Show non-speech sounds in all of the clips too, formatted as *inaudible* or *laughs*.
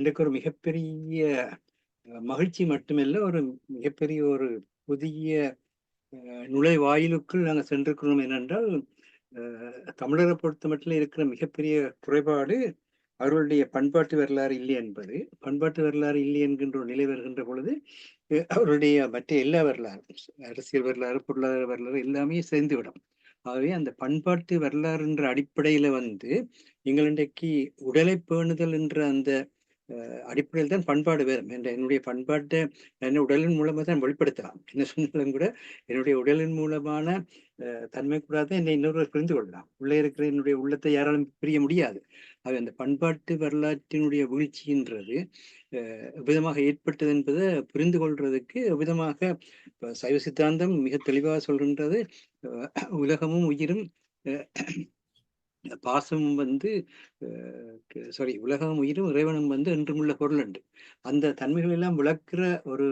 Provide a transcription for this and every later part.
இன்றைக்கு ஒரு மிகப்பெரிய மகிழ்ச்சி மட்டுமல்ல ஒரு மிகப்பெரிய ஒரு புதிய நுழைவாயிலுக்குள் நாங்கள் சென்றிருக்கிறோம் ஏனென்றால் தமிழரை பொறுத்த மட்டும் இருக்கிற மிகப்பெரிய குறைபாடு அவர்களுடைய பண்பாட்டு வரலாறு இல்லை என்பது. பண்பாட்டு வரலாறு இல்லை என்கின்ற ஒரு நிலை வருகின்ற பொழுது அவருடைய மற்ற எல்லா வரலாறு அரசியல் வரலாறு பொருளாதார வரலாறு எல்லாமே சேர்ந்துவிடும். ஆகவே அந்த பண்பாட்டு வரலாறு என்ற அடிப்படையில வந்து நீங்கள் இன்றைக்கு உடலை பேணுதல் என்ற அந்த அடிப்படையில் தான் பண்பாடு வேறும் என்ற என்னுடைய பண்பாட்டை என்ன உடலின் மூலமாக தான் வெளிப்படுத்தலாம். என்ன சொன்னாலும் கூட என்னுடைய உடலின் மூலமான அஹ், தன்மை கூட தான் என்னை இன்னொருவர் புரிந்து கொள்ளலாம். உள்ளே இருக்கிற என்னுடைய உள்ளத்தை யாராலும் பிரிய முடியாது. அது அந்த பண்பாட்டு வரலாற்றினுடைய வீழ்ச்சின்றது விதமாக ஏற்பட்டது என்பதை புரிந்து கொள்றதுக்கு விதமாக சைவ சித்தாந்தம் மிக தெளிவாக சொல்கின்றது உலகமும் உயிரும் பாசம் வந்து சாரி உலகம் உயிரும் இறைவனும் வந்து என்றுமுள்ள பொருள் உண்டு அந்த தன்மைகள் எல்லாம் விளக்குற ஒரு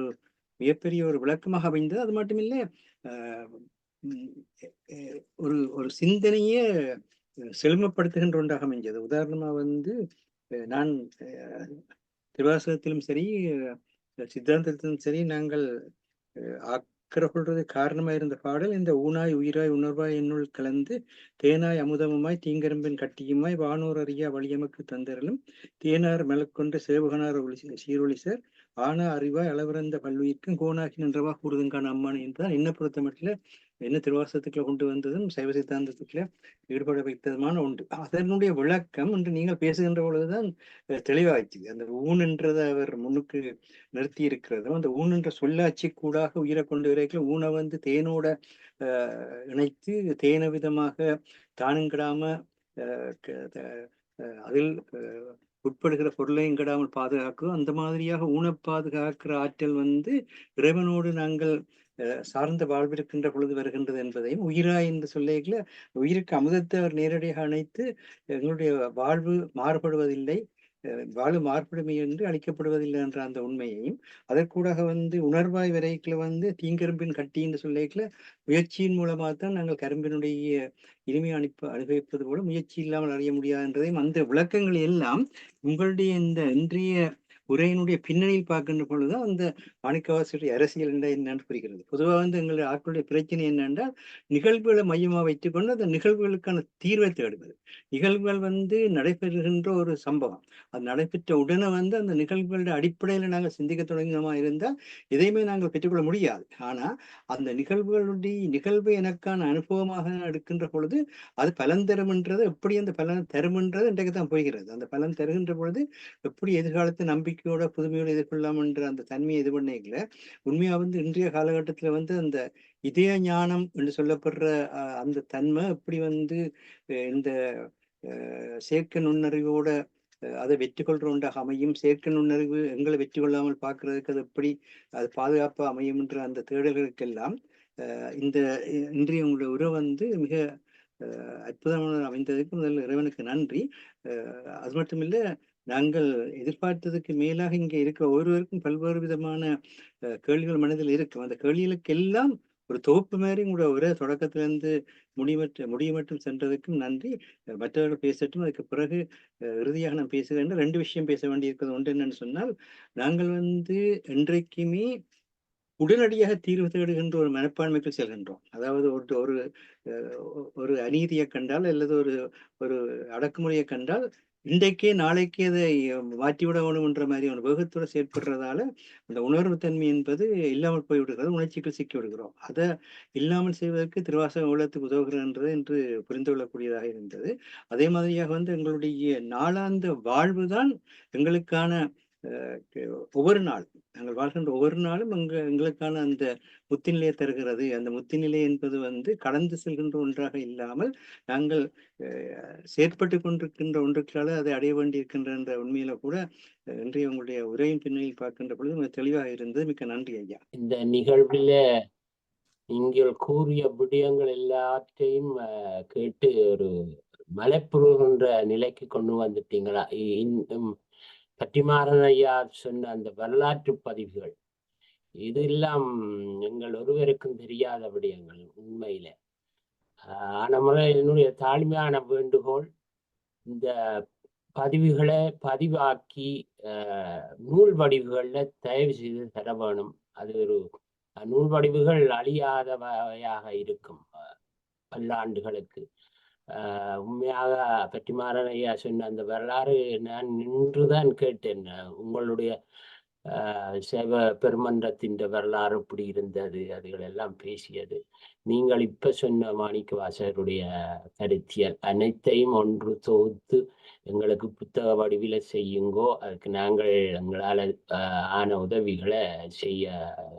மிகப்பெரிய ஒரு விளக்கமாக அமைந்தது. அது மட்டுமில்லை அஹ், உம், ஒரு ஒரு சிந்தனையே செழுமப்படுத்துகின்ற ஒன்றாக அமைஞ்சது. உதாரணமா வந்து நான் அஹ், திருவாசகத்திலும் சரி சித்தாந்தத்திலும் சரி நாங்கள் அஹ், அக்கறை இருந்த பாடல் இந்த ஊனாய் உயிராய் உணர்வாய் என்னுள் கலந்து தேனாய் அமுதமுமாய் தீங்கரம்பின் கட்டியுமாய் வானோர் அறியா வழியமக்கு தந்தரலும் தேனார் மலக்கொண்டு சேவகனார் ஒளி சீரொளிசர் ஆனா அறிவாய் அளவிறந்த பல்லுயிர்க்கும் கோணாகி நின்றவா கூறுதுங்கான அம்மான் என்பதால் என்ன பொறுத்த மட்டும் என்ன திருவாசத்துக்குள்ள கொண்டு வந்ததும் சைவ சித்தாந்தத்துக்குள்ள ஈடுபட வைத்ததுமான உண்டு. அதனுடைய விளக்கம் என்று நீங்கள் பேசுகின்ற பொழுதுதான் அஹ், தெளிவாச்சு அந்த ஊன் என்றதை அவர் முன்னுக்கு நிறுத்தி இருக்கிறதும் அந்த ஊன் என்ற சொல்லாட்சி கூடாக உயிரை கொண்டு வரைக்கும் ஊனை வந்து தேனோட அஹ், இணைத்து தேன விதமாக தானுங்கிடாம க- த- அஹ், அதில் உட்படுகிற பொருளையும் கெடாமல் பாதுகாக்கும் அந்த மாதிரியாக ஊனை பாதுகாக்கிற ஆற்றல் வந்து இறைவனோடு நாங்கள் அஹ், சார்ந்த வாழ்விருக்கின்ற பொழுது வருகின்றது என்பதையும் உயிராய் என்று சொல்லிக்கல உயிருக்கு அமுதத்தை அவர் நேரடியாக அணைத்து எங்களுடைய வாழ்வு மாறுபடுவதில்லை. வாழும் வாழ்வு என்று அளிக்கப்படுவதில்லை என்ற அந்த உண்மையையும் அதற்கூடாக வந்து உணர்வாய் விரைக்கில் வந்து தீங்கரும்பின் கட்டி என்று சொல்லிக்கல முயற்சியின் மூலமாக தான் நாங்கள் கரும்பினுடைய இனிமை அனுப்ப அனுபவிப்பது போல முயற்சி இல்லாமல் அறிய முடியாது என்றதையும் அந்த விளக்கங்கள் எல்லாம் உங்களுடைய இந்த இன்றைய உரையினுடைய பின்னணியில் பார்க்கின்ற பொழுது அந்த மாணிக்கவாசருடைய அரசியல் என்ன என்னன்னு புரிகிறது. பொதுவாக வந்து எங்களுடைய ஆட்களுடைய பிரச்சனை என்னென்றால் நிகழ்வுகளை மையமாக வைத்துக்கொண்டு அந்த நிகழ்வுகளுக்கான தீர்வை தேடுவது. நிகழ்வுகள் வந்து நடைபெறுகின்ற ஒரு சம்பவம். அது நடைபெற்ற உடனே வந்து அந்த நிகழ்வுகளுடைய அடிப்படையில் நாங்கள் சிந்திக்க தொடங்கினோமா இருந்தால் எதையுமே நாங்கள் பெற்றுக்கொள்ள முடியாது. ஆனால் அந்த நிகழ்வுகளுடைய நிகழ்வு எனக்கான அனுபவமாக எடுக்கின்ற பொழுது அது பலன் தரும்ன்றது எப்படி அந்த பலன் தரும்ன்றது இன்றைக்கு தான் போகிறது. அந்த பலன் தருகின்ற பொழுது எப்படி எதிர்காலத்தை நம்பிக்கை நம்பிக்கையோட புதுமையோட எதிர்கொள்ளலாம் என்ற அந்த தன்மையை இது பண்ணிக்கல உண்மையா வந்து இன்றைய காலகட்டத்துல வந்து அந்த இதய ஞானம் என்று சொல்லப்படுற அஹ், அந்த தன்மை எப்படி வந்து இந்த அஹ், செயற்கை நுண்ணறிவோட அதை வெற்றி கொள்ற ஒன்றாக அமையும்? செயற்கை நுண்ணறிவு எங்களை வெற்றி கொள்ளாமல் பார்க்கறதுக்கு அது எப்படி அது பாதுகாப்பாக அமையும் என்ற அந்த தேடல்களுக்கெல்லாம் அஹ், இந்த இன்றைய உங்களுடைய உறவு வந்து மிக அஹ், அற்புதமான அமைந்ததுக்கு முதல்ல இறைவனுக்கு நன்றி. அஹ், அது மட்டும் இல்ல நாங்கள் எதிர்பார்த்ததுக்கு மேலாக இங்கே இருக்கிற ஒவ்வொருவருக்கும் பல்வேறு விதமான கேள்விகள் மனதில் இருக்கும். அந்த கேள்விகளுக்கெல்லாம் ஒரு தொகுப்பு மாதிரி உங்களோட ஒரே தொடக்கத்திலிருந்து முடிவற்ற முடிய மட்டும் சென்றதுக்கும் நன்றி. மற்றவர்கள் பேசட்டும். அதுக்கு பிறகு இறுதியாக நான் பேசுகிறேன் ரெண்டு விஷயம் பேச வேண்டியிருக்கிறது. ஒன்று என்னன்னு சொன்னால் நாங்கள் வந்து என்றைக்குமே உடனடியாக தீர்வு தேடுகின்ற ஒரு மனப்பான்மைக்கு செல்கின்றோம். அதாவது ஒரு ஒரு ஒரு அநீதியை கண்டால் அல்லது ஒரு ஒரு அடக்குமுறையை கண்டால் இன்றைக்கே நாளைக்கே அதை மாற்றிவிட வேணும் என்ற மாதிரி ஒரு வேகத்தோட செயற்படுறதால அந்த உணர்வு தன்மை என்பது இல்லாமல் போய் உணர்ச்சிக்கு உணர்ச்சிகள் சிக்கி விடுகிறோம் அதை இல்லாமல் செய்வதற்கு திருவாசக உள்ளத்துக்கு உதவுகிறன்றது என்று புரிந்து கொள்ளக்கூடியதாக இருந்தது. அதே மாதிரியாக வந்து எங்களுடைய நாளாந்த வாழ்வு தான் எங்களுக்கான ஒவ்வொரு நாள் நாங்கள் வாழ்கின்ற ஒவ்வொரு நாளும் எங்க எங்களுக்கான அந்த முத்திநிலையை தருகிறது. அந்த முத்திநிலை என்பது வந்து கடந்து செல்கின்ற ஒன்றாக இல்லாமல் நாங்கள் அஹ், செயற்பட்டு கொண்டிருக்கின்ற ஒன்றுக்களால் அதை அடைய வேண்டியிருக்கின்ற என்ற உண்மையில கூட இன்றைய உங்களுடைய உரையின் பின்னணியில் பார்க்கின்ற பொழுது மிக தெளிவாக இருந்தது. மிக்க நன்றி ஐயா. இந்த நிகழ்வில நீங்கள் கூறிய விடயங்கள் எல்லாத்தையும் கேட்டு ஒரு மலைப்புறுகின்ற நிலைக்கு கொண்டு வந்துட்டீங்களா? இ- பட்டிமாறன் ஐயார் சொன்ன அந்த வரலாற்று பதிவுகள் இதெல்லாம் எங்கள் ஒருவருக்கும் தெரியாத விடயங்கள் உண்மையில. ஆஹ் ஆன முறை என்னுடைய தாழ்மையான வேண்டுகோள் இந்த பதிவுகளை பதிவாக்கி அஹ், நூல் வடிவுகளில் தயவு செய்து தர வேணும். அது ஒரு நூல் வடிவுகள் அழியாதவையாக இருக்கும் பல்லாண்டுகளுக்கு. உண்மையாக பெற்றிமாறன் ஐயா சொன்ன அந்த வரலாறு நான் நின்றுதான் கேட்டேன். உங்களுடைய சைவ பெருமன்றத்தின் வரலாறு இப்படி இருந்தது அதுகள் எல்லாம் பேசியது நீங்கள் இப்ப சொன்ன மாணிக்க வாசகருடைய கருத்தியல் அனைத்தையும் ஒன்று தொகுத்து எங்களுக்கு புத்தக வடிவில செய்யுங்கோ அதுக்கு நாங்கள் எங்களால் ஆஹ் ஆன உதவிகளை செய்ய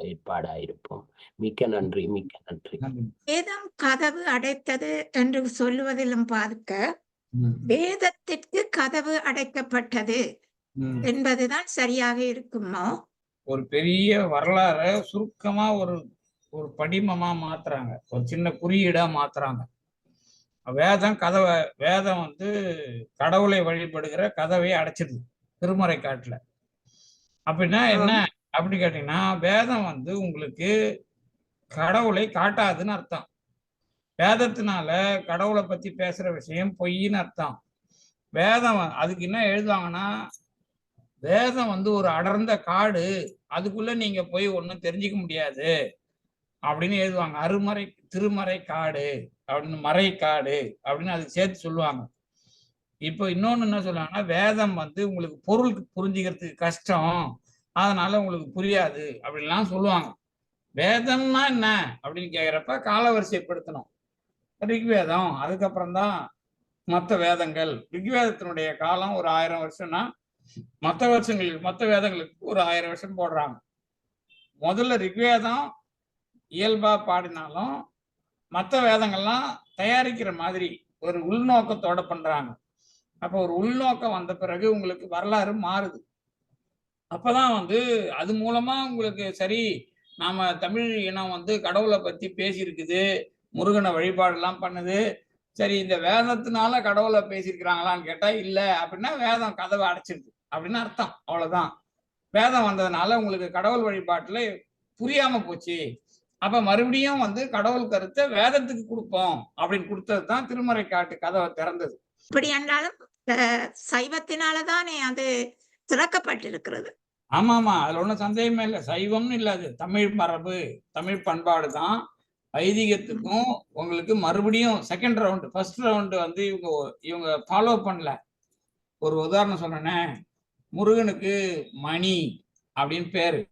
ஏற்பாடாயிருப்போம் மிக்க நன்றி மிக்க நன்றி. வேதம் கதவு அடைத்தது என்று சொல்லுவதிலும் பார்க்க வேதத்திற்கு கதவு அடைக்கப்பட்டது. என்பதுதான் சரியாக இருக்குமோ? ஒரு பெரிய வரலாற சுருக்கமா ஒரு ஒரு படிமமா மாத்துறாங்க. ஒரு சின்ன குறியீடா மாத்துறாங்க. வேதம் கதவை வேதம் வந்து கடவுளை வழிபடுகிற கதவை அடைச்சிடுது திருமறை காட்டுல. அப்படின்னா என்ன? அப்படி கேட்டீங்கன்னா வேதம் வந்து உங்களுக்கு கடவுளை காட்டாதுன்னு அர்த்தம். வேதத்தினால கடவுளை பத்தி பேசுற விஷயம் பொய்ன்னு அர்த்தம். வேதம் அதுக்கு என்ன எழுதுவாங்கன்னா வேதம் வந்து ஒரு அடர்ந்த காடு அதுக்குள்ள நீங்க போய் ஒன்றும் தெரிஞ்சுக்க முடியாது அப்படின்னு எழுதுவாங்க. அருமறை திருமறை காடு அப்படின்னு மறை காடு அப்படின்னு அதுக்கு சேர்த்து சொல்லுவாங்க. இப்போ இன்னொன்னு என்ன சொல்லுவாங்கன்னா வேதம் வந்து உங்களுக்கு பொருள் புரிஞ்சுக்கிறதுக்கு கஷ்டம் அதனால உங்களுக்கு புரியாது அப்படின்லாம் சொல்லுவாங்க. வேதம்னா என்ன? அப்படின்னு கேக்குறப்ப காலவரிசைப்படுத்தணும். ரிக்வேதம் அதுக்கப்புறம் தான் மற்ற வேதங்கள். ரிக்வேதத்தினுடைய காலம் ஒரு ஆயிரம் வருஷம்னா மற்ற வருஷங்களுக்கு மற்ற வேதங்களுக்கு ஒரு ஆயிரம் வருஷம் போடுறாங்க. முதல்ல ரிக்வேதம் இயல்பா பாடினாலும் மற்ற வேதங்கள்லாம் தயாரிக்கிற மாதிரி ஒரு உள்நோக்கத்தோட பண்றாங்க. அப்போ ஒரு உள்நோக்கம் வந்த பிறகு உங்களுக்கு வரலாறு மாறுது. அப்பதான் வந்து அது மூலமா உங்களுக்கு சரி நாம தமிழ் இனம் வந்து கடவுளை பத்தி பேசியிருக்குது முருகனை வழிபாடெல்லாம் பண்ணுது. சரி இந்த வேதத்தினால கடவுளை பேசியிருக்கிறாங்களான்னு கேட்டா இல்ல அப்படின்னா வேதம் கதவை அடைச்சிருது. அப்படின்னு அர்த்தம். அவ்வளவுதான். வேதம் வந்ததுனால உங்களுக்கு கடவுள் வழிபாட்டுல புரியாம போச்சு. அப்ப மறுபடியும் வந்து கடவுள் கருத்தை வேதத்துக்கு கொடுப்போம் அப்படின்னு கொடுத்தது தான் திருமறை காட்டு கதவை திறந்தது. இப்படி என்றாலும் சைவத்தினாலதானே அது திறக்கப்பட்டிருக்கிறது. ஆமா ஆமா அதுல ஒண்ணும் சந்தேகமே இல்லை. சைவம்னு இல்ல அது. தமிழ் மரபு தமிழ் பண்பாடு தான் வைதிகத்துக்கும் உங்களுக்கு மறுபடியும் செகண்ட் ரவுண்டு ஃபர்ஸ்ட் ரவுண்டு வந்து இவங்க இவங்க ஃபாலோ பண்ணல. ஒரு உதாரணம் சொன்னேனே. முருகனுக்கு மணி அப்படின்னு பேரு.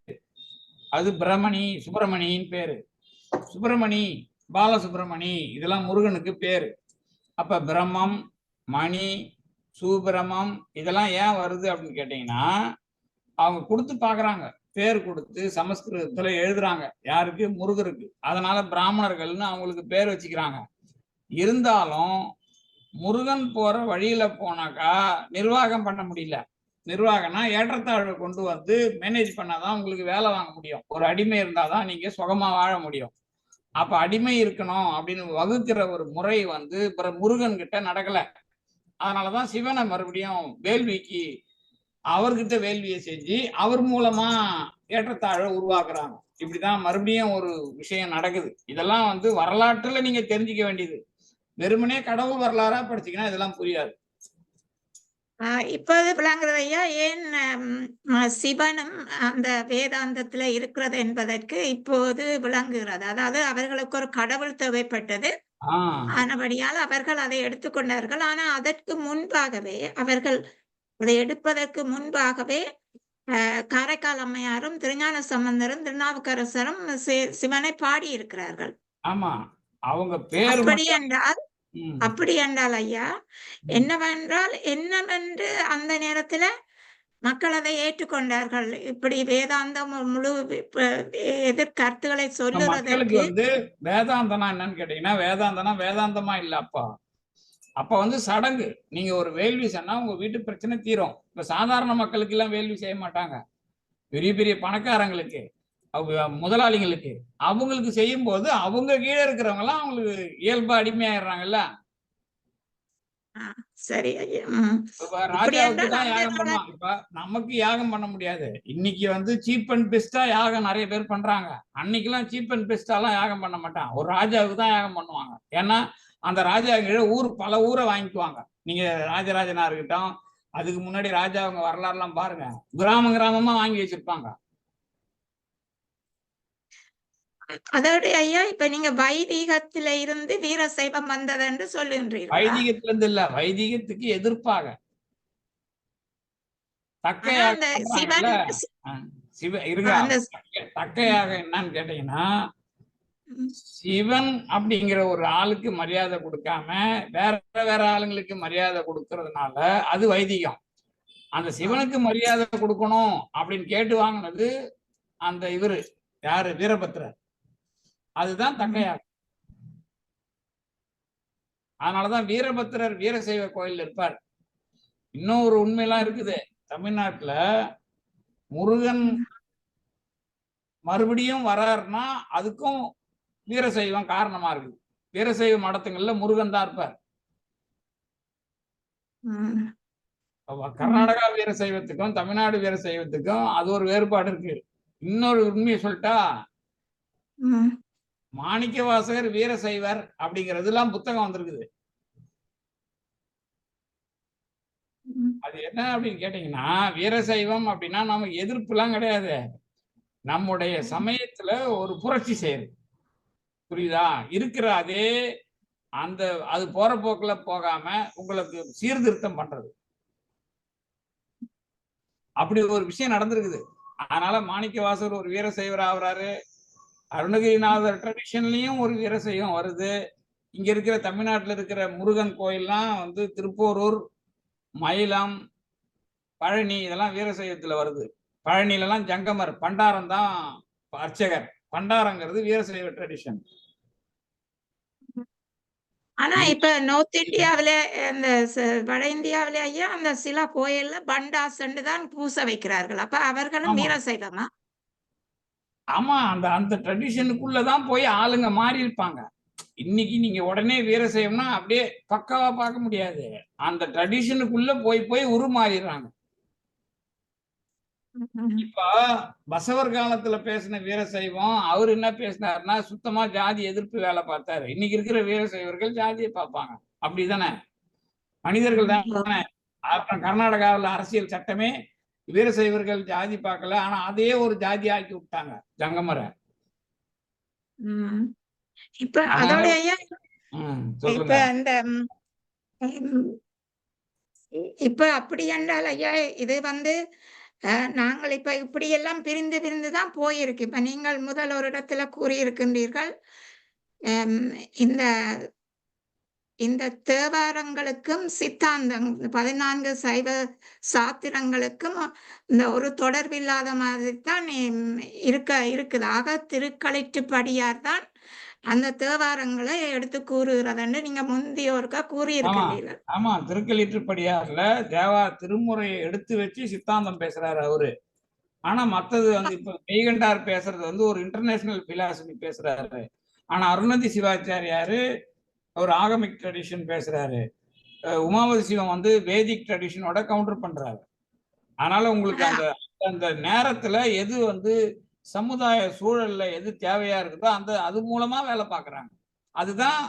அது பிரமணி சுப்பிரமணின்னு பேரு. சுப்பிரமணி பாலசுப்பிரமணி இதெல்லாம் முருகனுக்கு பேரு. அப்ப பிரம்மம் மணி சுப்பிரமம் இதெல்லாம் ஏன் வருது அப்படின்னு கேட்டீங்கன்னா அவங்க கொடுத்து பாக்குறாங்க. பேர் கொடுத்து சமஸ்கிருதத்துல எழுதுறாங்க. யாருக்கு? முருகருக்கு. அதனால பிராமணர்கள்னு அவங்களுக்கு பேர் வச்சுக்கிறாங்க. இருந்தாலும் முருகன் போற வழியில போனாக்கா நிர்வாகம் பண்ண முடியல. நிர்வாகம்னா ஏற்றத்தாழ்வு கொண்டு வந்து மேனேஜ் பண்ணாதான் உங்களுக்கு வேலை வாங்க முடியும். ஒரு அடிமை இருந்தாதான் நீங்க சுகமா வாழ முடியும். அப்ப அடிமை இருக்கணும் அப்படின்னு வகுக்கிற ஒரு முறை வந்து பிற முருகன் கிட்ட நடக்கல. அதனாலதான் சிவனை மறுபடியும் வேள்விக்கு அவர்கிட்ட வேள்வியை செஞ்சு அவர் மூலமா ஏற்றத்தாழ்வை உருவாக்குறாங்க. இப்படிதான் மறுபடியும் ஒரு விஷயம் நடக்குது. இதெல்லாம் வந்து வரலாற்றுல நீங்க தெரிஞ்சுக்க வேண்டியது. வெறுமனே கடவுள் வரலாறா படிச்சீங்கன்னா இதெல்லாம் புரியாது. இப்போது விளங்குறது ஐயா ஏன் சிவனும் அந்த வேதாந்தத்துல இருக்கிறது என்பதற்கு இப்போது விளங்குகிறது. அதாவது அவர்களுக்கு ஒரு கடவுள் தேவைப்பட்டது. ஆனபடியால் அவர்கள் அதை எடுத்துக்கொண்டார்கள். ஆனா அதற்கு முன்பாகவே அவர்கள் அதை எடுப்பதற்கு முன்பாகவே காரைக்கால் அம்மையாரும் திருஞான சம்பந்தரும் திருநாவுக்கரசரும் சிவனை பாடி இருக்கிறார்கள் ஆமா. அவங்க பேர் அப்படி என்றால் அப்படி என்றால் ஐயா என்னவென்றால் என்னவென்று அந்த நேரத்துல மக்கள் அதை ஏற்றுக்கொண்டார்கள். இப்படி வேதாந்தம் முழு எதிர்கருத்துக்களை சொல்லுவதற்கு வந்து வேதாந்தனா என்னன்னு கேட்டீங்கன்னா வேதாந்தனா வேதாந்தமா இல்ல அப்பா அப்ப வந்து சடங்கு. நீங்க ஒரு வேள்வி சொன்னா உங்க வீட்டு பிரச்சனை தீரும். இப்ப சாதாரண மக்களுக்கு எல்லாம் வேள்வி செய்ய மாட்டாங்க. பெரிய பெரிய பணக்காரங்களுக்கு. அவங்க முதலாளிங்களுக்கு அவங்களுக்கு செய்யும் போது அவங்க கீழே இருக்கிறவங்க எல்லாம் அவங்களுக்கு இயல்பா அடிமையாயிடுறாங்கல்ல? சரி ராஜாவுக்கு தான் யாகம் பண்ணுவாங்க. இப்ப நமக்கு யாகம் பண்ண முடியாது. இன்னைக்கு வந்து சீப் அண்ட் பெஸ்டா யாகம் நிறைய பேர் பண்றாங்க. அன்னைக்கெல்லாம் சீப் அண்ட் பெஸ்டாலாம் யாகம் பண்ண மாட்டான் ஒரு ராஜாவுக்கு தான் யாகம் பண்ணுவாங்க. ஏன்னா அந்த ராஜா கீழே ஊர் பல ஊரை வாங்கிக்குவாங்க. நீங்க ராஜராஜனா இருக்கட்டும் அதுக்கு முன்னாடி ராஜா அவங்க வரலாறுலாம் பாருங்க. கிராம கிராமமா வாங்கி வச்சிருப்பாங்க. அதோட ஐயா இப்ப நீங்க வைதீகத்தில இருந்து வீரசைவம் வந்தது என்று சொல்லுகின்றீர்கள்? வைதிகத்துல இருந்து இல்ல வைதிகத்துக்கு எதிர்ப்பாக. தக்கையாக என்னன்னு கேட்டீங்கன்னா. சிவன் அப்படிங்கிற ஒரு ஆளுக்கு மரியாதை கொடுக்காம வேற வேற ஆளுங்களுக்கு மரியாதை கொடுக்கறதுனால அது வைதிகம். அந்த சிவனுக்கு மரியாதை கொடுக்கணும் அப்படின்னு கேட்டு வாங்கினது அந்த இவரு. யாரு? வீரபத்ரர். அதுதான் தக்கையாக அதனாலதான் வீரபத்ரர் வீரசைவ கோயில் இருப்பார். இன்னும் ஒரு உண்மையெல்லாம் இருக்குது. தமிழ்நாட்டுல முருகன் மறுபடியும் வராருன்னா அதுக்கும் வீரசைவம் காரணமா இருக்குது. வீரசைவ மடத்துங்கள்ல முருகன் தான் இருப்பார். கர்நாடகா வீரசைவத்துக்கும் தமிழ்நாடு வீரசைவத்துக்கும் அது ஒரு வேறுபாடு இருக்கு. இன்னொரு உண்மையை சொல்லிட்டா ம். மாணிக்கவாசகர் வீரசைவர் அப்படிங்கிறதுலாம் புத்தகம் வந்திருக்குது. அது என்ன அப்படின்னு கேட்டீங்கன்னா வீரசைவம் அப்படின்னா நமக்கு எதிர்ப்புலாம் கிடையாது. நம்முடைய சமயத்துல ஒரு புரட்சி செய்யுது புரியுதா? இருக்கிற அதே அந்த அது போற போக்குல போகாம உங்களுக்கு சீர்திருத்தம் பண்றது. அப்படி ஒரு விஷயம் நடந்திருக்குது. அதனால மாணிக்கவாசகர் ஒரு வீரசைவர் ஆகுறாரு. அருணகிரிநாதர் ட்ரெடிஷன்லயும் ஒரு வீரசைவம் வருது. இங்க இருக்கிற தமிழ்நாட்டுல இருக்கிற முருகன் கோயில்லாம் வந்து திருப்போரூர் மயிலம் பழனி இதெல்லாம் வீரசைவத்துல வருது. பழனில எல்லாம் ஜங்கமர் பண்டாரம் தான் அர்ச்சகர். பண்டாரங்கிறது வீரசைவ ட்ரெடிஷன் ஆனா இப்ப நார்த் இந்தியாவில அந்த ச- வட இந்தியாவில ஐயா அந்த சில கோயில்ல பண்டாசண்டு தான் பூச வைக்கிறார்கள். அப்ப அவர்களும். வீரசைவமா ஆமா அந்த அந்த ட்ரெடிஷனுக்குள்ளதான் போய் ஆளுங்க மாறி இருப்பாங்க. இன்னைக்கு நீங்க உடனே வீரசைவம்னா அப்படியே பக்காவா பார்க்க முடியாது. அந்த ட்ரெடிஷனுக்குள்ள போய் போய் உருமாறிடுறாங்க. இப்ப பசவர் காலத்துல பேசின வீரசைவம் அவர் என்ன பேசினாருன்னா சுத்தமா ஜாதி எதிர்ப்பு வேலை பார்த்தாரு. இன்னைக்கு இருக்கிற வீரசைவர்கள் ஜாதியை பார்ப்பாங்க. அப்படிதானே? மனிதர்கள் தானே? அப்புறம் கர்நாடகாவில் அரசியல் சட்டமே வீரசைவர்கள் ஜாதி பார்க்கல ஆனா அதே ஒரு ஜாதி ஆக்கி விட்டாங்க ஜங்கமரை. இப்ப அதோட இப்ப அந்த இப்ப அப்படி என்றால் ஐயா இது வந்து நாங்கள் இப்ப இப்படி எல்லாம் பிரிந்து பிரிந்து தான் போயிருக்கு. இப்ப நீங்கள் முதல் ஒரு இடத்துல கூறியிருக்கின்றீர்கள். இந்த இந்த தேவாரங்களுக்கும் சித்தாந்தம் பதினான்கு சைவ சாத்திரங்களுக்கும் இந்த ஒரு தொடர்பில்லாத மாதிரி தான் இருக்க இருக்குது. ஆக திருக்களிற்றுப்படியார் தான் அந்த தேவாரங்களை எடுத்து கூறுகிறதுன்னு நீங்க முந்தியோருக்கா கூறியிருக்கிறீர்கள் ஆமா திருக்கலிற்றுப்படியார்ல தேவா திருமுறையை எடுத்து வச்சு சித்தாந்தம் பேசுறாரு அவரு. ஆனா மத்தது வந்து இப்ப மெய்கண்டார் பேசுறது வந்து ஒரு இன்டர்நேஷனல் பிலாசபி பேசுறாரு. ஆனா அருணதி சிவாச்சாரியாரு அவர் ஆகமிக் ட்ரெடிஷன் பேசுறாரு. உமாவதி சிவம் வந்து வேதிக் ட்ரெடிஷனோட கவுண்டர் பண்றாரு. ஆனாலும் உங்களுக்கு அந்த அந்த நேரத்துல எது வந்து சமுதாய சூழல்ல எது தேவையா இருக்குதோ அந்த அது மூலமா வேலை பாக்குறாங்க. அதுதான்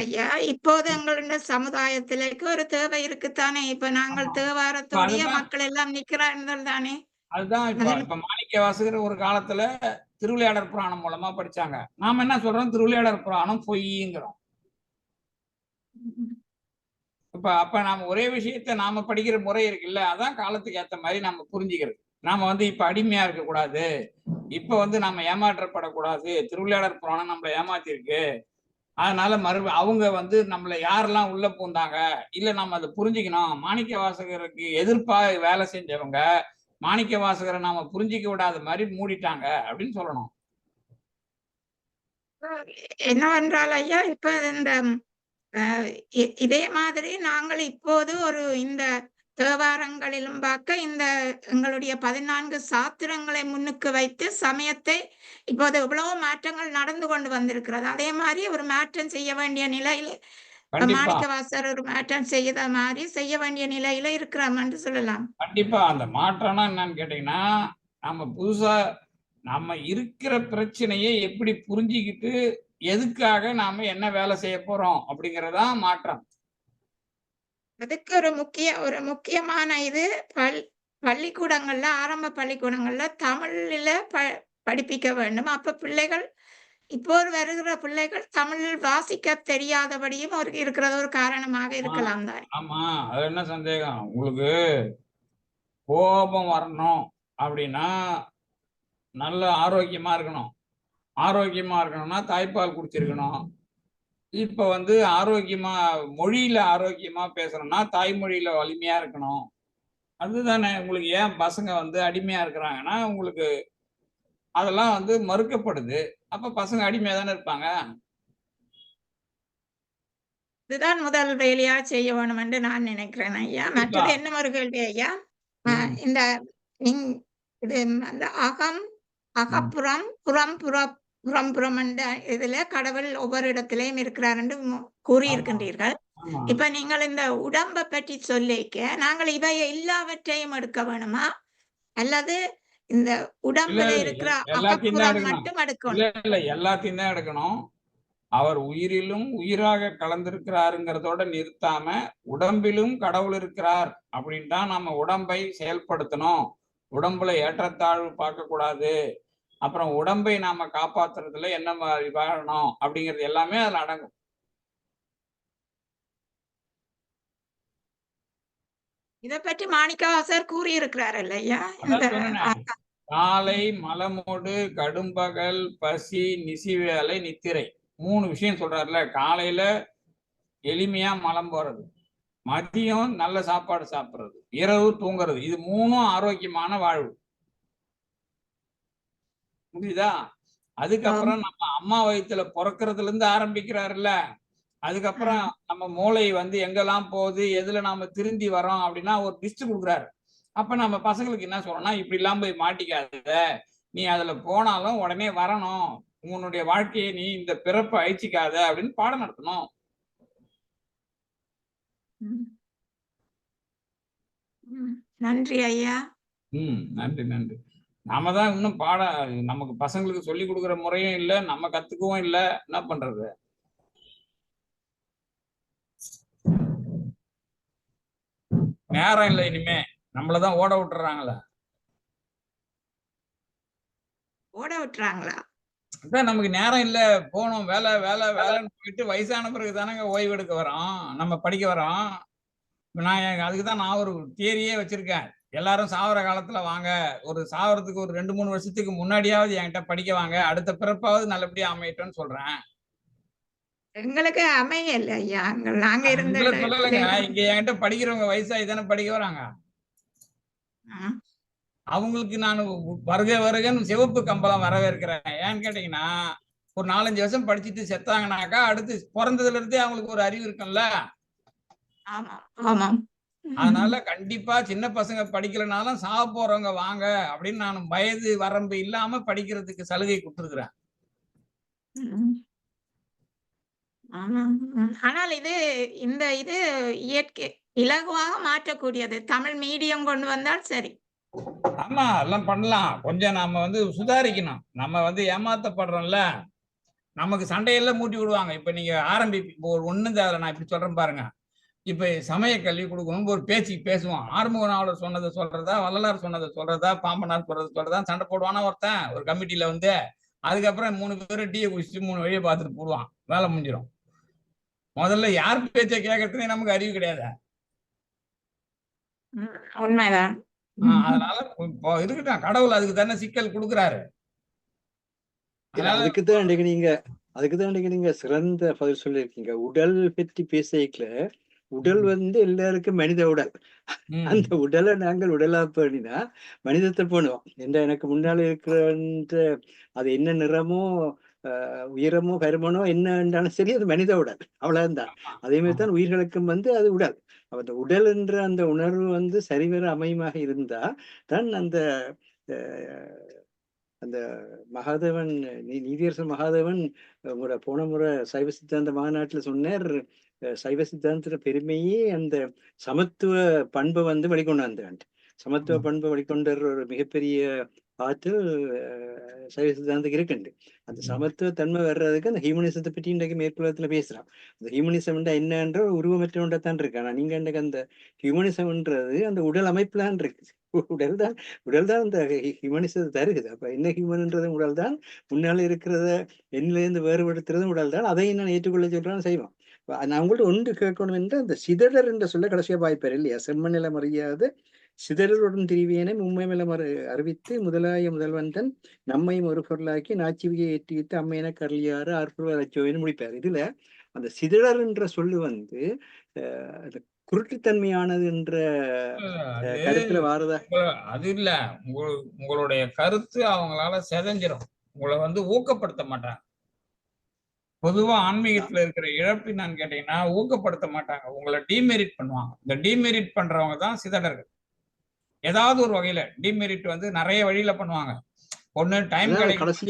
ஐயா இப்போது எங்களுடைய சமுதாயத்திலேக்கு ஒரு தேவை இருக்குத்தானே? இப்ப நாங்கள் தேவாரத்துடைய மக்கள் எல்லாம் நிக்கிறார்கள் தானே? அதுதான் இப்ப இப்ப மாணிக்க வாசகர் ஒரு காலத்துல திருவிளையாடற் புராணம் மூலமா படிச்சாங்க. நாம என்ன சொல்றோம்? திருவிளையாடற் புராணம் பொய்ங்கிறோம். இப்ப அப்ப நாம ஒரே விஷயத்த நாம படிக்கிற முறை இருக்குல்ல அதான் காலத்துக்கு ஏத்த மாதிரி நம்ம புரிஞ்சுக்கிறது. நாம வந்து இப்ப அடிமையா இருக்க கூடாது இப்ப வந்து நாம ஏமாற்றப்படக்கூடாது. திருவிளையாடற் புராணம் நம்மளை ஏமாத்திருக்கு. அதனால மறு அவங்க வந்து நம்மளை யாரெல்லாம் உள்ள பூந்தாங்க? இல்ல நம்ம அதை புரிஞ்சுக்கணும். மாணிக்க வாசகருக்கு எதிர்ப்பா வேலை செஞ்சவங்க மாணிக்க வாசகரை நாம புரிஞ்சிக்க விடாத மாதிரி மூடிட்டாங்க அப்படின்னு சொல்லணும். என்னவென்றால் ஐயா இப்ப இந்த இதே மாதிரி நாங்கள் இப்போது ஒரு இந்த தேவாரங்களிலும் பார்க்க இந்த எங்களுடைய பதினான்கு சாத்திரங்களை முன்னுக்கு வைத்து சமயத்தை இப்போது எவ்வளவோ மாற்றங்கள் நடந்து கொண்டு வந்திருக்கிறது. அதே மாதிரி ஒரு மாற்றம் செய்ய வேண்டிய நிலையில மாணிக்கவாசர் ஒரு மாற்றம் செய்த மாதிரி செய்ய வேண்டிய நிலையில இருக்கிறோம் என்று சொல்லலாம். கண்டிப்பா. அந்த மாற்றம்னா என்னன்னு கேட்டீங்கன்னா நம்ம புதுசா நம்ம இருக்கிற பிரச்சனையை எப்படி புரிஞ்சுக்கிட்டு எதுக்காக நாம என்ன வேலை செய்ய போறோம் அப்படிங்கறதுதான் மாற்றம். அதுக்கு ஒரு முக்கிய ஒரு முக்கியமான இது பள் பள்ளிக்கூடங்கள்ல ஆரம்ப பள்ளிக்கூடங்கள்ல தமிழ்ல ப படிப்பிக்க வேண்டும். அப்ப பிள்ளைகள் இப்போது வருகிற பிள்ளைகள் தமிழ் வாசிக்க தெரியாதபடியும் ஒரு இருக்கிறது ஒரு காரணமாக இருக்கலாம் தான். ஆமா அது என்ன சந்தேகம்? உங்களுக்கு கோபம் வரணும் அப்படின்னா நல்ல ஆரோக்கியமா இருக்கணும். ஆரோக்கியமா இருக்கணும்னா தாய்ப்பால் குடிச்சிருக்கணும். இப்ப வந்து ஆரோக்கியமா மொழியில ஆரோக்கியமா பேசணும்னா தாய்மொழியில வலிமையா இருக்கணும். அதுதானே உங்களுக்கு ஏன் பசங்க வந்து அடிமையா இருக்கிறாங்கன்னா உங்களுக்கு அதெல்லாம் வந்து மறுக்கப்படுது. அப்ப பசங்க அடிமையா தானே இருப்பாங்க? இதுதான் முதல் வேலையா செய்ய வேணும் என்று நான் நினைக்கிறேன் ஐயா. மற்றது என்ன ஒரு கேள்வி ஐயா. இந்த இது அந்த அகம் அகப்புறம் புறம் புற புறம் புறம் என்ற இதுல கடவுள் ஒவ்வொரு இடத்திலையும் இருக்கிறார் என்று கூறியிருக்கின்றீர்கள். இப்ப நீங்கள் இந்த உடம்பை பற்றி சொல்லிக்க நாங்கள் இவை எல்லாவற்றையும் எடுக்க வேணுமா? அல்லது இந்த உடம்புல இருக்கிற அகப்புறம். மட்டும் எடுக்கணும். இல்ல எல்லாத்தையும் தான் எடுக்கணும். அவர் உயிரிலும் உயிராக கலந்திருக்கிறாருங்கிறதோட நிறுத்தாம உடம்பிலும் கடவுள் இருக்கிறார் அப்படின்னு தான் நம்ம உடம்பை செயல்படுத்தணும். உடம்புல ஏற்றத்தாழ்வு பார்க்க கூடாது அப்புறம் உடம்பை நாம காப்பாத்துறதுல என்ன மாதிரி வாழணும் அப்படிங்கிறது எல்லாமே அதுல அடங்கும். இத பற்றி மாணிக்கவாசர் கூறியிருக்கிறார் இல்லையா. காலை மலமோடு கடும்பகல் பசி நிசிவேலை நித்திரை. மூணு விஷயம் சொல்றாருல. காலையில எளிமையா மலம் போறது. மதியம் நல்ல சாப்பாடு சாப்பிடுறது இரவு தூங்குறது இது மூணும் ஆரோக்கியமான வாழ்வு. புரியுதா? அதுக்கப்புறம் நம்ம அம்மா வயித்துல பிறக்கறதுல இருந்து ஆரம்பிக்கிறாருல்ல. அதுக்கப்புறம் நம்ம மூளை வந்து எங்கெல்லாம் போகுது எதுல நாம திருந்தி வரோம் அப்படின்னா ஒரு லிஸ்ட் கொடுக்குறாரு. அப்ப நம்ம பசங்களுக்கு என்ன சொல்றோம்னா இப்படி எல்லாம் போய் மாட்டிக்காத. நீ அதுல போனாலும் உடனே வரணும். உன்னுடைய வாழ்க்கையை நீ இந்த பிறப்பை அழிச்சிக்காத அப்படின்னு பாடம் நடத்தணும். நன்றி ஐயா. ம் நன்றி நன்றி. நாம தான் இன்னும் பாட நமக்கு பசங்களுக்கு சொல்லி கொடுக்குற முறையும் இல்ல நம்ம கத்துக்கவும் இல்ல. என்ன பண்றது? நேரம் இல்லை இனிமே. நம்மளதான் ஓட விட்டுறாங்களே. ஓட விட்டுறாங்களா? அதான் நமக்கு நேரம் இல்ல. போகணும். வேலை வேலை வேலைன்னு போயிட்டு வயசான பிறகு தானங்க ஓய்வு எடுக்க வரோம். நம்ம படிக்க வரோம். நான் அதுக்கு தான் நான் ஒரு தியரியே வச்சிருக்கேன். எல்லாரும் சாவர காலத்துல வாங்க. ஒரு சாவறதுக்கு ஒரு ரெண்டு மூணு வருஷத்துக்கு முன்னாடியாவது என்கிட்ட படிக்க வாங்க. அடுத்த பிறப்பாவது நல்லபடியா அமையட்டும்னு சொல்றேன். எங்களுக்கு அமையல ஐயா. நாங்க இருந்த சொல்லலைங்க. இங்க என்கிட்ட படிக்கிறவங்க வயசாகி தானே படிக்க வராங்க. அவங்களுக்கு நான் வருக வருகன்னு சிவப்பு கம்பளம் வரவேற்கிறேன். ஏன்னு கேட்டீங்கன்னா ஒரு நாலஞ்சு வருஷம் படிச்சுட்டு செத்தாங்கனாக்கா அடுத்து பிறந்ததுல இருந்தே அவங்களுக்கு ஒரு அறிவு இருக்கும்ல. அதனால கண்டிப்பா சின்ன பசங்க படிக்கலைனாலும் சாக போறவங்க வாங்க அப்படின்னு நான் வயது வரம்பு இல்லாம படிக்கிறதுக்கு சலுகை கொடுத்துருக்குறேன். ஆனால் இது இந்த இது இயற்கை இலகுவாக மாற்றக்கூடியது. தமிழ் மீடியம் கொண்டு வந்தால் சரி. ஆமா எல்லாம் பண்ணலாம். கொஞ்சம் நாம வந்து சுதாரிக்கணும். நம்ம வந்து ஏமாத்தப்படுறோம்ல. நமக்கு சண்டையெல்லாம் மூட்டி விடுவாங்க. இப்ப நீங்க ஆரம்பி இப்போ ஒரு ஒண்ணு தேவை நான் இப்படி சொல்றேன் பாருங்க. இப்ப சமய கல்வி கொடுக்கணும் ஒரு பேச்சுக்கு பேசுவோம். ஆறுமுக நாவலர் சொன்னதை சொல்றதா வள்ளலார் சொன்னதை சொல்றதா பாம்பனார் சொல்றதை சொல்றதா சண்டை போடுவானா ஒருத்தன் ஒரு கமிட்டில வந்து அதுக்கப்புறம் மூணு பேரும் டீயை குடிச்சிட்டு மூணு வழியை பார்த்துட்டு போடுவான். வேலை முடிஞ்சிடும் முதல்ல யார் பேச்சை கேட்கறதுனே நமக்கு அறிவு கிடையாது? உண்மைதான். அதனால இருக்கட்டும். கடவுள் அதுக்கு தானே சிக்கல் கொடுக்குறாரு. அதுக்குதான் இன்னைக்கு நீங்க அதுக்குதான் இன்னைக்கு நீங்க சிறந்த பதில் சொல்லியிருக்கீங்க. உடல் பற்றி பேசிக்கல. உடல் வந்து எல்லாருக்கும் மனித உடல். அந்த உடலை நாங்கள் உடலா பண்ணினா மனிதத்தை பண்ணுவோம் என்ற எனக்கு முன்னால இருக்கிற அது என்ன நிறமோ உயரமோ பருமனோ என்ன என்றாலும் சரி அது மனித உடல். அவ்வளவுதான் அதே மாதிரி தான் உயிர்களுக்கும் வந்து அது உடல். அந்த உடல் என்ற அந்த உணர்வு வந்து சரிவர அமையமாக இருந்தா தான் அந்த அந்த மகாதேவன் நீ- நீதியரசர் மகாதேவன் உங்களோட போன முறை சைவ சித்தாந்த மாநாட்டுல சொன்னார் சைவ சித்தாந்தத்துல பெருமையே அந்த சமத்துவ பண்பை வந்து வெளிக்கொண்டு வந்தேன் சமத்துவ பண்பை வெளிக்கொண்டு ஒரு மிகப்பெரிய அஹ், சைவ சித்தாந்தத்துக்கு இருக்குண்டு அந்த சமத்துவ தன்மை வர்றதுக்கு அந்த ஹியூமனிசத்தை பற்றி இன்றைக்கு மேற்குலகத்துல பேசுறான். அந்த ஹியூமனிசம் என்னன்ற உருவமற்ற ஒன்றைத்தான் இருக்கு. ஆனா நீங்க இன்றைக்கு அந்த ஹியூமனிசம்ன்றது அந்த உடல் அமைப்புல தான் இருக்கு. *laughs* உடல் தான் உடல் தான் அந்த ஹியூமனிசத்தை தருகுது அப்ப என்ன ஹியூமன்ன்றது உடல் தான். முன்னால இருக்கிறத என்னிலேருந்து வேறுபடுத்துறது உடல் தான். அதையும் நான் ஏற்றுக்கொள்ள சொல்றான்னு செய்வான். அப்ப நான் உங்கள்ட்ட ஒன்று கேட்கணும் என்று அந்த சிதறர் என்ற சொல்ல கடைசியா வாய்ப்பார் இல்லையா? செம்மநிலம் அறியாத சிதறலுடன் திரிவியனை மும்மைமில மறு அறிவித்து முதலாய முதல்வன் தன் நம்மையும் ஒரு பொருளாக்கி நாச்சிவியை ஏற்றி வைத்து அம்மையன கரளியாறு ஆர்ப்புவர் அச்சோவின்னு முடிப்பார். இதுல அந்த சிதறல் என்ற சொல்லு வந்து குருட்டுத்தன்மையானது என்ற கருத்துல வாரதா? அது இல்ல. உங்க- உங்களுடைய கருத்து அவங்களால செதஞ்சிரும். உங்களை வந்து ஊக்கப்படுத்த மாட்டாங்க. பொதுவா ஆன்மீகத்துல இருக்கிற இழப்பு என்னன்னு கேட்டீங்கன்னா ஊக்கப்படுத்த மாட்டாங்க. உங்களை டிமெரிட் பண்ணுவாங்க. இந்த டிமெரிட் பண்றவங்க தான் சிதடர்கள் ஏதாவது ஒரு வகையில டிமெரிட் வந்து நிறைய வழியில பண்ணுவாங்க. ஒண்ணு டைம் அதான் கடைசி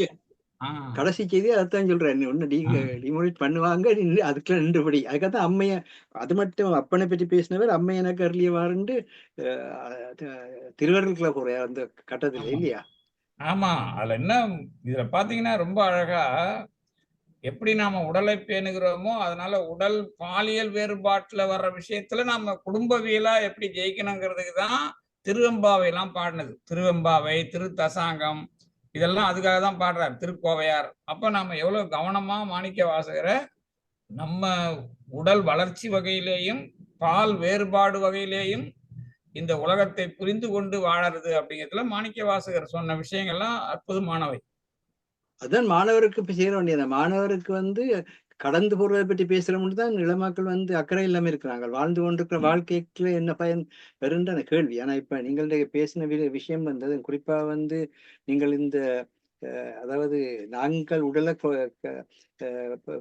கடைசி செய்தி அதைத்தான் சொல்றேன். ஒன்னு டி ஆ. டிமோலிட் பண்ணுவாங்க அதுக்குள்ள நின்றுபடி. அதுக்காக அம்மைய அது மட்டும் அப்பனை பற்றி பேசினவர் அம்மை எனக்கு அருளியவாறுண்டு திருவருளுக்குள்ள போற அந்த கட்டத்துல. இல்லையா? ஆமா. அதுல என்ன இதுல பாத்தீங்கன்னா ரொம்ப அழகா எப்படி நாம உடலை பேணுகிறோமோ அதனால உடல் பாலியல் வேறுபாட்டுல வர்ற விஷயத்துல நம்ம குடும்பவியலா எப்படி ஜெயிக்கணுங்கிறதுக்கு தான் திருவெம்பாவை எல்லாம் பாடினது. திருவெம்பாவை திருத்தசாங்கம் இதெல்லாம் அதுக்காக தான் பாடுறார் திருக்கோவையார். அப்ப நாம எவ்வளவு கவனமா மாணிக்க வாசகரை நம்ம உடல் வளர்ச்சி வகையிலேயும் பால் வேறுபாடு வகையிலேயும் இந்த உலகத்தை புரிந்து கொண்டு வாழறது அப்படிங்கிறதுல மாணிக்க வாசகர் சொன்ன விஷயங்கள்லாம் அற்புதமானவை. அதான் மாணவருக்கு இப்ப சேர வேண்டியது மாணவருக்கு வந்து கடந்து போறதை பற்றி பேசுறோம்னு தான் இளமாக்கள் வந்து அக்கறை இல்லாம இருக்கிறாங்க. வாழ்ந்து கொண்டிருக்கிற. வாழ்க்கைக்குள்ள என்ன பயன் வருன்ற கேள்வி. ஆனா இப்ப நீங்களுடைய பேசின வி- விஷயம் வந்தது குறிப்பா வந்து நீங்கள் இந்த அதாவது நாங்கள் உடலை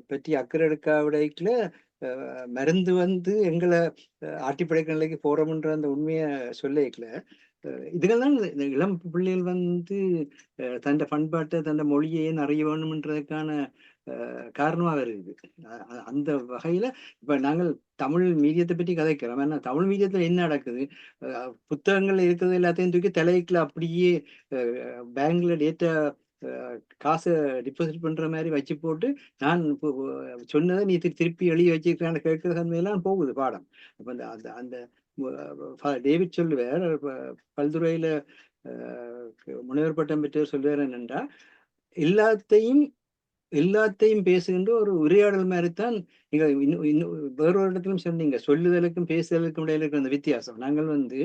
பற்றி அக்கறை எடுக்காவிடைக்குல அஹ், மருந்து வந்து எங்களை அஹ், ஆட்டி படைக்கிற நிலைக்கு போறோம்ன்ற அந்த உண்மையை சொல்லிக்கல. இதுகெல்லாம் இந்த இளம் பிள்ளைகள் வந்து அஹ், தன்னை பண்பாட்டை தன்னை மொழியை அறிய வேணும்ன்றதுக்கான காரணமாக இருக்குது. அந்த வகையில இப்ப நாங்கள் தமிழ் மீடியத்தை பற்றி கதைக்கிறோம். ஏன்னா தமிழ் மீடியத்துல என்ன நடக்குது? அஹ், இருக்கிறது எல்லாத்தையும் தூக்கி தலைக்கில் அப்படியே பேங்க்ல டேட்டா காசை டிபாசிட் பண்ற மாதிரி வச்சு போட்டு நான் இப்போ சொன்னதை நீ திரு- திருப்பி எழுதி வச்சிருக்கான்னு கேட்கிற தன்மையெல்லாம் போகுது பாடம். அப்ப அந்த அந்த அந்த டேவிட் சொல்லுவார் பல்துறையில் பல்துறையில முனைவர் பட்டம் பெற்றவர் சொல்லுவார் என்னென்றா எல்லாத்தையும் எல்லாத்தையும் பேசுகின்ற ஒரு உரையாடல் மாதிரி தான் நீங்க இன்னும் இன்னும் வேறொரு இடத்திலும் சொன்னீங்க. சொல்லுதலுக்கும் பேசுதலுக்கும் இடையில இருக்கிற அந்த வித்தியாசம். நாங்கள் வந்து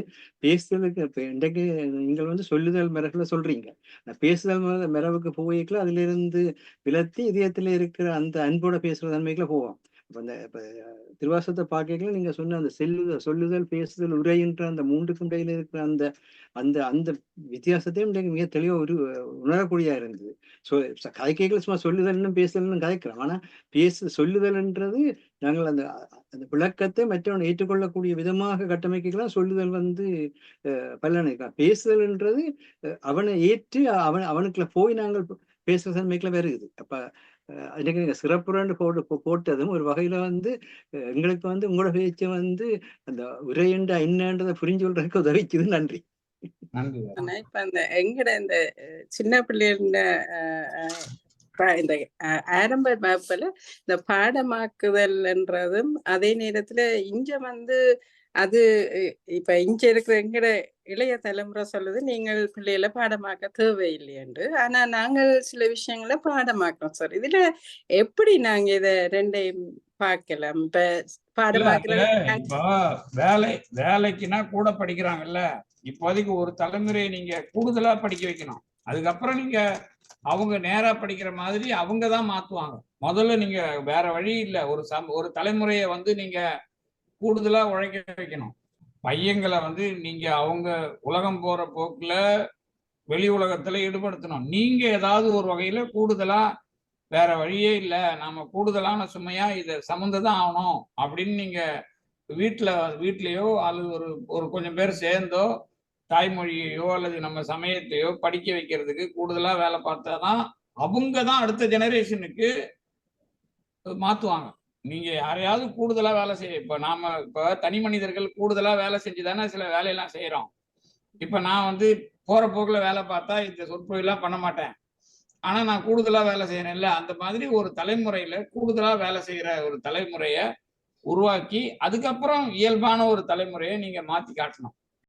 பேசுதலுக்கு இன்றைக்கு நீங்கள் வந்து சொல்லுதல் மிரகுல சொல்றீங்க. நான் பேசுதல் மிரவுக்கு போய்க்கல அதுல இருந்து விலத்தி இதயத்துல இருக்கிற அந்த அன்போட பேசுற தன்மைக்குள்ள போவோம். இப்போ அந்த இப்ப திருவாசத்தை பார்க்கல நீங்க சொன்ன அந்த செல்லுதல் சொல்லுதல் பேசுதல் உரைன்ற அந்த மூன்றுக்கும் இடையில இருக்கிற அந்த அந்த அந்த வித்தியாசத்தையும் மிக தெளிவா ஒரு உணரக்கூடியா இருந்தது. ஸோ கதைக்கைகள் சும்மா சொல்லுதல்னு பேசுதல்னு கதைக்கிறோம் ஆனா பேசு சொல்லுதல்ன்றது நாங்கள் அந்த அந்த விளக்கத்தை மற்றவன் ஏற்றுக்கொள்ளக்கூடிய விதமாக கட்டமைக்கலாம் சொல்லுதல் வந்து அஹ், பலனளிக்கலாம் பேசுதல்ன்றது அஹ், அவனை ஏற்று அவன் அவனுக்குள்ள போய் நாங்கள் பேசுகிற தன்மைக்குள்ள வருகுது. அப்ப இன்னைக்கு நீங்க சிறப்புறன்னு போட்டு போட்டதும் ஒரு வகையில வந்து எங்களுக்கு வந்து உங்களோட பேச்சை வந்து அந்த உரையண்ட என்னன்றதை புரிஞ்சு கொள்றதுக்கு உதவிக்குது. நன்றி. நன்றி. ஆனா இப்ப அந்த எங்கட இந்த சின்ன பிள்ளைகள இந்த ஆரம்ப வகுப்புல இந்த பாடமாக்குதல்ன்றதும் அதே நேரத்துல இங்க வந்து அது இப்ப இங்க இருக்கிற எங்கட இளைய தலைமுறை சொல்லுது நீங்கள் பிள்ளைகளை பாடமாக்க தேவையில்லை என்று. ஆனா நாங்கள் சில விஷயங்களை பாடமாக்கிறோம் சார் இதுல எப்படி நாங்க இத ரெண்டையும் பார்க்கலாம் இப்ப பாடமாக்குறது வேலை வேலைக்குன்னா கூட படிக்கிறாங்கல்ல. இப்போதைக்கு ஒரு தலைமுறையை நீங்க கூடுதலா படிக்க வைக்கணும். அதுக்கப்புறம் நீங்க அவங்க நேரா படிக்கிற மாதிரி அவங்க தான் மாத்துவாங்க. முதல்ல நீங்க வேற வழி இல்ல. ஒரு சம் ஒரு தலைமுறையை வந்து நீங்க கூடுதலா உழைக்க வைக்கணும். பையங்களை வந்து நீங்க அவங்க உலகம் போற போக்குல வெளி உலகத்துல ஈடுபடுத்தணும். நீங்க ஏதாவது ஒரு வகையில கூடுதலா வேற வழியே இல்லை. நாம கூடுதலான சுமையா இதை சுமந்துதான் ஆகணும் அப்படின்னு நீங்க வீட்டில் வீட்லேயோ அல்லது ஒரு ஒரு கொஞ்சம் பேர் சேர்ந்தோ தாய்மொழியையோ அல்லது நம்ம சமயத்தையோ படிக்க வைக்கிறதுக்கு கூடுதலாக வேலை பார்த்தா தான் அவங்க தான் அடுத்த ஜெனரேஷனுக்கு மாற்றுவாங்க நீங்க யாரையாவது கூடுதலா வேலை செய்ய இப்ப நாம இப்ப தனி மனிதர்கள் கூடுதலா வேலை செஞ்சுதானே சில வேலையெல்லாம் செய்யறோம் இப்ப நான் வந்து போற போக்குல வேலை பார்த்தா இந்த சொற்பொழிலாம் பண்ண மாட்டேன். ஆனா நான் கூடுதலா வேலை செய்யறேன் இல்ல அந்த மாதிரி ஒரு தலைமுறையில கூடுதலா வேலை செய்யற ஒரு தலைமுறைய உருவாக்கி அதுக்கப்புறம் இயல்பான ஒரு தலைமுறையை நீங்க மாத்தி காட்டணும்.